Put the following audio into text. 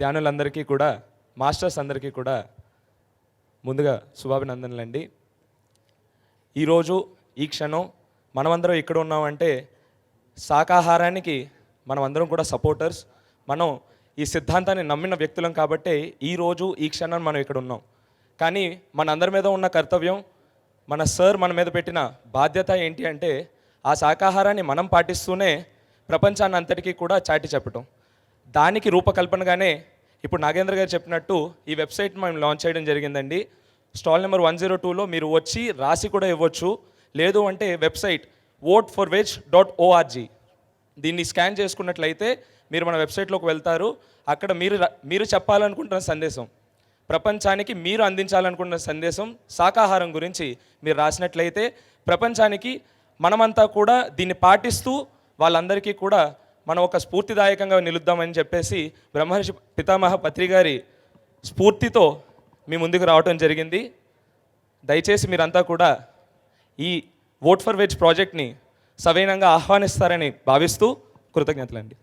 ధ్యానులందరికీ కూడా మాస్టర్స్ అందరికీ కూడా ముందుగా శుభాభినందనలండి. ఈరోజు ఈ క్షణం మనమందరం ఇక్కడ ఉన్నామంటే శాకాహారానికి మనమందరం కూడా సపోర్టర్స్. మనం ఈ సిద్ధాంతాన్ని నమ్మిన వ్యక్తులం కాబట్టి ఈరోజు ఈ క్షణం మనం ఇక్కడ ఉన్నాం. కానీ మనందరి మీద ఉన్న కర్తవ్యం మన సార్ మన మీద పెట్టిన బాధ్యత ఏంటి అంటే ఆ శాకాహారాన్ని మనం పాటిస్తూనే ప్రపంచాన్ని అంతటికీ కూడా చాటి చెప్పటం. దానికి రూపకల్పనగానే ఇప్పుడు నాగేంద్ర గారు చెప్పినట్టు ఈ వెబ్సైట్ మేము లాంచ్ చేయడం జరిగిందండి. స్టాల్ నెంబర్ వన్ జీరో టూలో మీరు వచ్చి రాసి కూడా ఇవ్వచ్చు. లేదు అంటే website vote for veg dot O R G దీన్ని స్కాన్ చేసుకున్నట్లయితే మీరు మన వెబ్సైట్లోకి వెళ్తారు. అక్కడ మీరు మీరు చెప్పాలనుకుంటున్న సందేశం ప్రపంచానికి మీరు అందించాలనుకున్న సందేశం శాకాహారం గురించి మీరు రాసినట్లయితే ప్రపంచానికి మనమంతా కూడా దీన్ని పాటిస్తూ వాళ్ళందరికీ కూడా మనం ఒక స్ఫూర్తిదాయకంగా నిలుద్దామని చెప్పేసి బ్రహ్మర్షి పితామహ పత్రి గారి స్ఫూర్తితో మీ ముందుకు రావటం జరిగింది. దయచేసి మీరంతా కూడా ఈ ఓట్ ఫర్ వెజ్ ప్రాజెక్ట్ని సవీనంగా ఆహ్వానిస్తారని భావిస్తూ కృతజ్ఞతలండి.